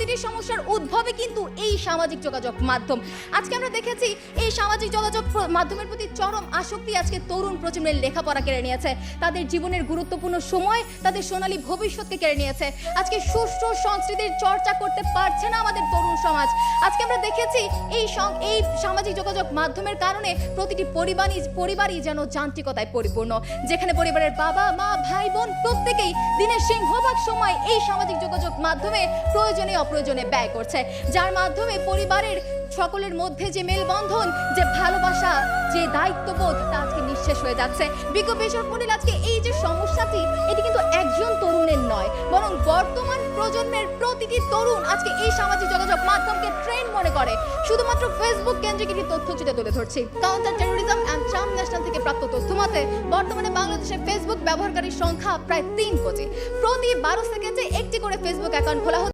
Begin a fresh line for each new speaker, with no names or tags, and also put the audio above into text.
প্রতিটি সমস্যার উদ্ভবে কিন্তু এই সামাজিক যোগাযোগ মাধ্যম। আজকে আমরা দেখেছি এই সামাজিক যোগাযোগ মাধ্যমের প্রতি চরম আসক্তি আজকে তরুণ প্রজন্মের লেখাপড়া কেড়ে নিয়েছে। তাদের জীবনের গুরুত্বপূর্ণ সময়, তাদের সোনালী ভবিষ্যৎকে কেড়ে নিয়েছে। আজকে সুষ্ঠু সংস্কৃতির চর্চা করতে পারছে না আমাদের তরুণ সমাজ। আজকে আমরা দেখেছি এই এই সামাজিক যোগাযোগ মাধ্যমের কারণে প্রতিটি পরিবারই পরিবারই যেন যান্ত্রিকতায় পরিপূর্ণ। যেখানে পরিবারের বাবা, মা, ভাই, বোন প্রত্যেকেই দিনের সিংহভাগ সময় এই সামাজিক যোগাযোগ মাধ্যমে প্রয়োজনে অপ্রয়োজনে ব্যয় করছে। যার মাধ্যমে পরিবারের সকলের মধ্যে যে মেলবন্ধন, যে ভালোবাসা, যে দায়িত্ববোধ, তা আজকে নিঃশেষ হয়ে যাচ্ছে। বিজ্ঞ বেসর মন্ডল, আজকে এই যে সমস্যাটি, এটি কিন্তু একজন তরুণের নয়, বরং বর্তমান প্রজন্মের প্রতিটি তরুণ আজকে এই সামাজিক যোগাযোগ মাধ্যমকে ট্রেন্ড মনে করে। শুধুমাত্র ফেসবুক কেন্দ্রিক একটি তথ্যচিত্র তুলে ধরছি। Counter terrorism and transnational থেকে মতে, বর্তমানে বাংলাদেশে ফেসবুক ব্যবহারকারীর সংখ্যা প্রায় তিন কোটি। প্রতি বারো সেকেন্ডে একটি করে ফেসবুক অ্যাকাউন্ট খোলা